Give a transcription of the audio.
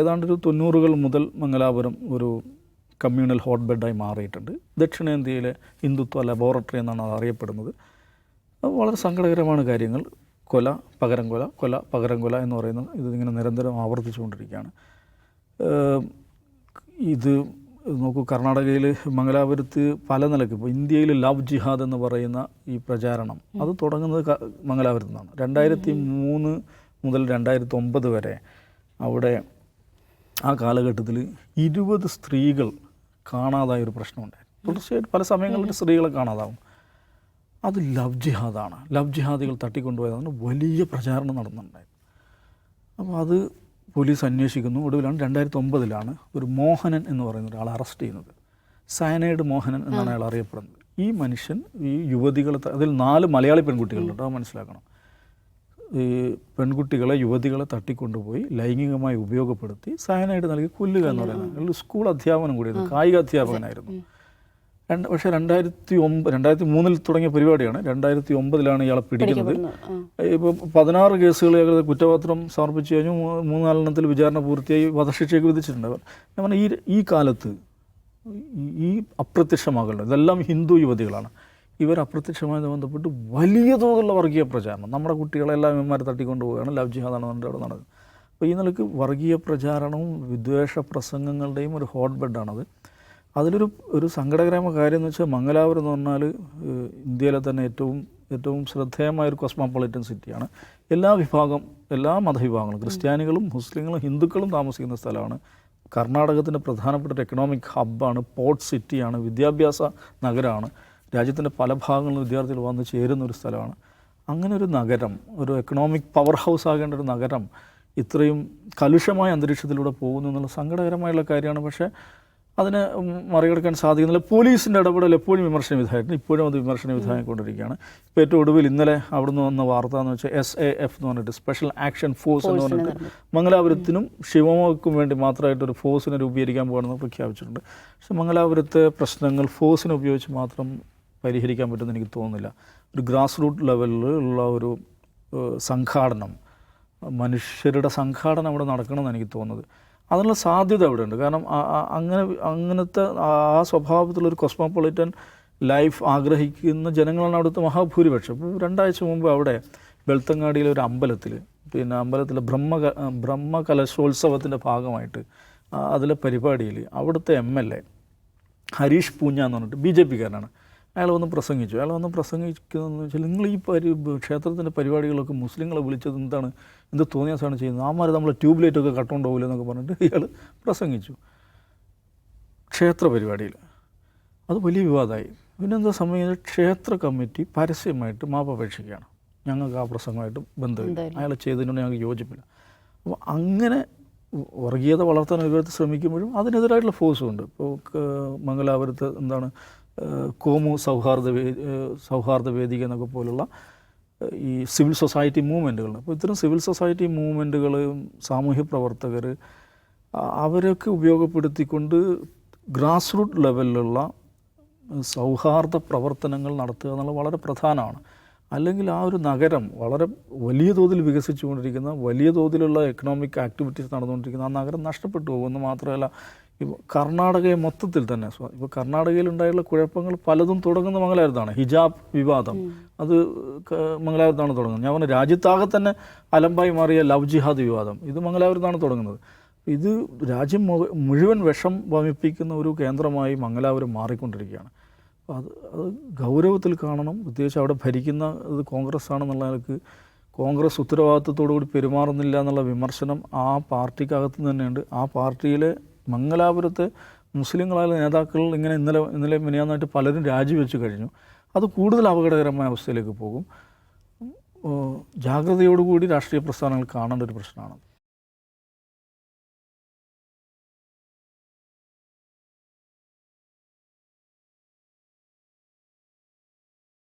ഏതാണ്ട് ഒരു തൊണ്ണൂറുകൾ മുതൽ മംഗലാപുരം ഒരു കമ്മ്യൂണൽ ഹോട്ട് ബെഡായി മാറിയിട്ടുണ്ട്. ദക്ഷിണേന്ത്യയിലെ ഹിന്ദുത്വ ലബോറട്ടറി എന്നാണ് അത് അറിയപ്പെടുന്നത്. അത് വളരെ സങ്കടകരമാണ് കാര്യങ്ങൾ. കൊല പകരം കൊല കൊല പകരം കൊല എന്ന് പറയുന്ന ഇതിങ്ങനെ നിരന്തരം ആവർത്തിച്ചുകൊണ്ടിരിക്കുകയാണ്. ഇത് നോക്കൂ കർണാടകയിൽ മംഗലാപുരത്ത് പല നിലയ്ക്ക് ഇപ്പോൾ ഇന്ത്യയിൽ ലവ് ജിഹാദ് എന്ന് പറയുന്ന ഈ പ്രചാരണം അത് തുടങ്ങുന്നത് മംഗലാപുരത്ത് നിന്നാണ്. രണ്ടായിരത്തി മൂന്ന് മുതൽ രണ്ടായിരത്തി ഒമ്പത് വരെ അവിടെ ആ കാലഘട്ടത്തിൽ ഇരുപത് സ്ത്രീകൾ കാണാതായ ഒരു പ്രശ്നമുണ്ടായിരുന്നു തീർച്ചയായിട്ടും പല സമയങ്ങളിൽ സ്ത്രീകളെ കാണാതാവും. അത് ലവ് ജിഹാദാണ്. ലവ് ജിഹാദികൾ തട്ടിക്കൊണ്ടുപോയതാണ് വലിയ പ്രചാരണം നടന്നിട്ടുണ്ടായിരുന്നു അപ്പോൾ അത് പോലീസ് അന്വേഷിക്കുന്നു. ഒടുവിലാണ് രണ്ടായിരത്തി ഒമ്പതിലാണ് ഒരു മോഹനൻ എന്ന് പറയുന്ന ഒരാൾ അറസ്റ്റ് ചെയ്യുന്നത്. സയനൈഡ് മോഹനൻ എന്നാണ് അയാൾ അറിയപ്പെടുന്നത്. ഈ മനുഷ്യൻ ഈ യുവതികളെ അതിൽ നാല് മലയാളി പെൺകുട്ടികളുണ്ട്. അത് മനസ്സിലാക്കണം. ഈ പെൺകുട്ടികളെ യുവതികളെ തട്ടിക്കൊണ്ടുപോയി ലൈംഗികമായി ഉപയോഗപ്പെടുത്തി സയനൈഡ് നൽകി കൊല്ലുക എന്ന് പറയുന്നത്. സ്കൂൾ അധ്യാപനം കൂടിയായിരുന്നു. കായിക അധ്യാപകനായിരുന്നു. രണ്ട് പക്ഷേ രണ്ടായിരത്തി ഒമ്പത് രണ്ടായിരത്തി മൂന്നിൽ തുടങ്ങിയ പരിപാടിയാണ്. രണ്ടായിരത്തി ഒമ്പതിലാണ് ഇയാളെ പിടിക്കുന്നത്. ഇപ്പോൾ പതിനാറ് കേസുകൾ ഏകദേശം കുറ്റപത്രം സമർപ്പിച്ചു കഴിഞ്ഞു. മൂന്നാലെണ്ണത്തിൽ വിചാരണ പൂർത്തിയായി വധശിക്ഷയൊക്കെ വിധിച്ചിട്ടുണ്ട്. ഞാൻ പറഞ്ഞാൽ ഈ ഈ കാലത്ത് ഈ- അപ്രത്യക്ഷമാകലുണ്ട്. ഇതെല്ലാം ഹിന്ദു യുവതികളാണ്. ഇവർ അപ്രത്യക്ഷമായി ബന്ധപ്പെട്ട് വലിയ തോതിലുള്ള വർഗീയ പ്രചാരണം. നമ്മുടെ കുട്ടികളെല്ലാം ഇവന്മാരെ തട്ടിക്കൊണ്ട് പോവുകയാണ്. ലവ് ജിഹാദാണ് നമ്മുടെ അവിടെ നടന്നത്. അപ്പോൾ ഈ നിലയ്ക്ക് വർഗീയ പ്രചാരണവും വിദ്വേഷ പ്രസംഗങ്ങളുടെയും ഒരു ഹോട്ട് ബെഡാണത്. അതിലൊരു ഒരു സങ്കടകരമായ കാര്യം എന്ന് വെച്ചാൽ മംഗലാപുരം എന്ന് പറഞ്ഞാൽ ഇന്ത്യയിലെ തന്നെ ഏറ്റവും ഏറ്റവും ശ്രദ്ധേയമായ ഒരു കോസ്മോപൊളിറ്റൻ സിറ്റിയാണ് എല്ലാ വിഭാഗം എല്ലാ മതവിഭാഗങ്ങളും ക്രിസ്ത്യാനികളും മുസ്ലിങ്ങളും ഹിന്ദുക്കളും താമസിക്കുന്ന സ്ഥലമാണ്. കർണാടകത്തിന്റെ പ്രധാനപ്പെട്ട ഒരു എക്കണോമിക് ഹബ്ബാണ് പോർട്ട് സിറ്റിയാണ്. വിദ്യാഭ്യാസ നഗരമാണ്. രാജ്യത്തിന്റെ പല ഭാഗങ്ങളിൽ വിദ്യാർത്ഥികൾ വന്ന് ചേരുന്ന ഒരു സ്ഥലമാണ്. അങ്ങനെ ഒരു നഗരം ഒരു എക്കണോമിക് പവർ ഹൗസ് ആകേണ്ട ഒരു നഗരം ഇത്രയും കലുഷമായ അന്തരീക്ഷത്തിലൂടെ പോകുന്നു എന്നുള്ള സങ്കടകരമായുള്ള കാര്യമാണ്. പക്ഷേ അതിനെ മറികടക്കാൻ സാധിക്കുന്നില്ല. പോലീസിന്റെ ഇടപെടൽ എപ്പോഴും വിമർശന വിധേയമായിട്ടുണ്ട് ഇപ്പോഴും അത് വിമർശന വിധേയമായിക്കൊണ്ടിരിക്കുകയാണ്. ഇപ്പോൾ ഏറ്റവും ഒടുവിൽ ഇന്നലെ അവിടുന്ന് വന്ന വാർത്ത എന്ന് വെച്ചാൽ എസ് എ എഫ് എന്ന് പറഞ്ഞിട്ട് സ്പെഷ്യൽ ആക്ഷൻ ഫോഴ്സ് എന്ന് പറഞ്ഞിട്ട് മംഗലാപുരത്തിനും ശിവമോഗക്കും വേണ്ടി മാത്രമായിട്ട് ഒരു ഫോഴ്സിനെ രൂപീകരിക്കാൻ പോകണമെന്ന് പ്രഖ്യാപിച്ചിട്ടുണ്ട്. പക്ഷേ മംഗലാപുരത്തെ പ്രശ്നങ്ങൾ ഫോഴ്സിനെ ഉപയോഗിച്ച് മാത്രം പരിഹരിക്കാൻ പറ്റുമെന്ന് എനിക്ക് തോന്നുന്നില്ല. ഒരു ഗ്രാസ് റൂട്ട് ലെവലിൽ ഉള്ള ഒരു സംഘാടനം മനുഷ്യരുടെ സംഘാടനം അവിടെ നടക്കണമെന്ന് എനിക്ക് തോന്നുന്നത്. അതിനുള്ള സാധ്യത അവിടെ ഉണ്ട് കാരണം അങ്ങനെ അങ്ങനത്തെ ആ സ്വഭാവത്തിലൊരു കോസ്മോപൊളിറ്റൻ ലൈഫ് ആഗ്രഹിക്കുന്ന ജനങ്ങളാണ് അവിടുത്തെ മഹാഭൂരിപക്ഷം. ഇപ്പോൾ രണ്ടാഴ്ച മുമ്പ് അവിടെ വെളുത്തങ്ങാടിയിലെ ഒരു അമ്പലത്തിൽ പിന്നെ അമ്പലത്തിലെ ബ്രഹ്മ ബ്രഹ്മകലശോത്സവത്തിന്റെ ഭാഗമായിട്ട് അതിലെ പരിപാടിയിൽ അവിടുത്തെ M L A Harish Poonja എന്ന് പറഞ്ഞിട്ട് ബി ജെ പിക്കാരനാണ് അയാൾ വന്ന് പ്രസംഗിച്ചു. അയാൾ വന്ന് പ്രസംഗിക്കുന്നതെന്ന് വെച്ചാൽ നിങ്ങൾ ഈ പരി ക്ഷേത്രത്തിന്റെ പരിപാടികളൊക്കെ മുസ്ലിങ്ങളെ വിളിച്ചത് എന്താണ്? എന്ത് തോന്നിയാസാണ് സാധനം ചെയ്യുന്നത്? ആമാർ നമ്മൾ ട്യൂബ് ലൈറ്റൊക്കെ കട്ടുകൊണ്ട് പോകില്ല എന്നൊക്കെ പറഞ്ഞിട്ട് ഇയാൾ പ്രസംഗിച്ചു. ക്ഷേത്ര പരിപാടിയിൽ. അത് വലിയ വിവാദമായി. പിന്നെന്താ സമയം ക്ഷേത്ര കമ്മിറ്റി പരസ്യമായിട്ട് മാപ്പ് മാപ്പപേക്ഷിക്കുകയാണ് ഞങ്ങൾക്ക് ആ പ്രസംഗമായിട്ട് ബന്ധമില്ല. അയാൾ ചെയ്തതിനോട് ഞങ്ങൾക്ക് യോജിപ്പില്ല. അപ്പോൾ അങ്ങനെ വർഗീയത വളർത്താൻ ഒരുപാട് ശ്രമിക്കുമ്പോഴും അതിനെതിരായിട്ടുള്ള ഫോഴ്സും ഉണ്ട് ഇപ്പോൾ മംഗലാപുരത്ത് എന്താണ് കോമു സൗഹാർദ്ദ സൗഹാർദ്ദ വേദിക എന്നൊക്കെ പോലുള്ള ഈ സിവിൽ സൊസൈറ്റി മൂവ്മെന്റുകൾ അപ്പോൾ ഇത്തരം സിവിൽ സൊസൈറ്റി മൂവ്മെന്റുകൾ സാമൂഹ്യ പ്രവർത്തകർ അവരൊക്കെ ഉപയോഗപ്പെടുത്തിക്കൊണ്ട് ഗ്രാസ് റൂട്ട് ലെവലിലുള്ള സൗഹാർദ്ദ പ്രവർത്തനങ്ങൾ നടത്തുക എന്നുള്ളത് വളരെ പ്രധാനമാണ്. അല്ലെങ്കിൽ ആ ഒരു നഗരം വളരെ വലിയ തോതിൽ വികസിച്ചുകൊണ്ടിരിക്കുന്ന വലിയ തോതിലുള്ള എക്കണോമിക് ആക്ടിവിറ്റീസ് നടന്നുകൊണ്ടിരിക്കുന്ന ആ നഗരം നഷ്ടപ്പെട്ടു പോകുമെന്ന് മാത്രമല്ല ഇപ്പോൾ കർണാടകയെ മൊത്തത്തിൽ തന്നെ ഇപ്പോൾ കർണാടകയിൽ ഉണ്ടായുള്ള കുഴപ്പങ്ങൾ പലതും തുടങ്ങുന്ന മംഗലാപുരത്താണ് ഹിജാബ് വിവാദം. അത് മംഗലാപുരത്താണ് തുടങ്ങുന്നത്. ഞാൻ പറഞ്ഞ രാജ്യത്താകെ തന്നെ അലമ്പായി മാറിയ ലവ് ജിഹാദ് വിവാദം. ഇത് മംഗലാപുരത്താണ് തുടങ്ങുന്നത്. ഇത് രാജ്യം മുഴുവൻ വിഷം വമിപ്പിക്കുന്ന ഒരു കേന്ദ്രമായി മംഗലാപുരം മാറിക്കൊണ്ടിരിക്കുകയാണ്. അപ്പോൾ അത് അത് ഗൗരവത്തിൽ കാണണം. പ്രത്യേകിച്ച് അവിടെ ഭരിക്കുന്ന ഇത് കോൺഗ്രസ് ആണെന്നുള്ള നിലയ്ക്ക് കോൺഗ്രസ് ഉത്തരവാദിത്വത്തോടു കൂടി പെരുമാറുന്നില്ല എന്നുള്ള വിമർശനം ആ പാർട്ടിക്കകത്ത് തന്നെയുണ്ട്. ആ പാർട്ടിയിലെ മംഗലാപുരത്തെ മുസ്ലിങ്ങളായ നേതാക്കൾ ഇങ്ങനെ ഇന്നലെ ഇന്നലെ മിനിയാന്നായിട്ട് പലരും രാജിവെച്ച് കഴിഞ്ഞു. അത് കൂടുതൽ അപകടകരമായ അവസ്ഥയിലേക്ക് പോകും. ജാഗ്രതയോടുകൂടി രാഷ്ട്രീയ പ്രസ്ഥാനങ്ങൾ കാണേണ്ട ഒരു പ്രശ്നമാണ്.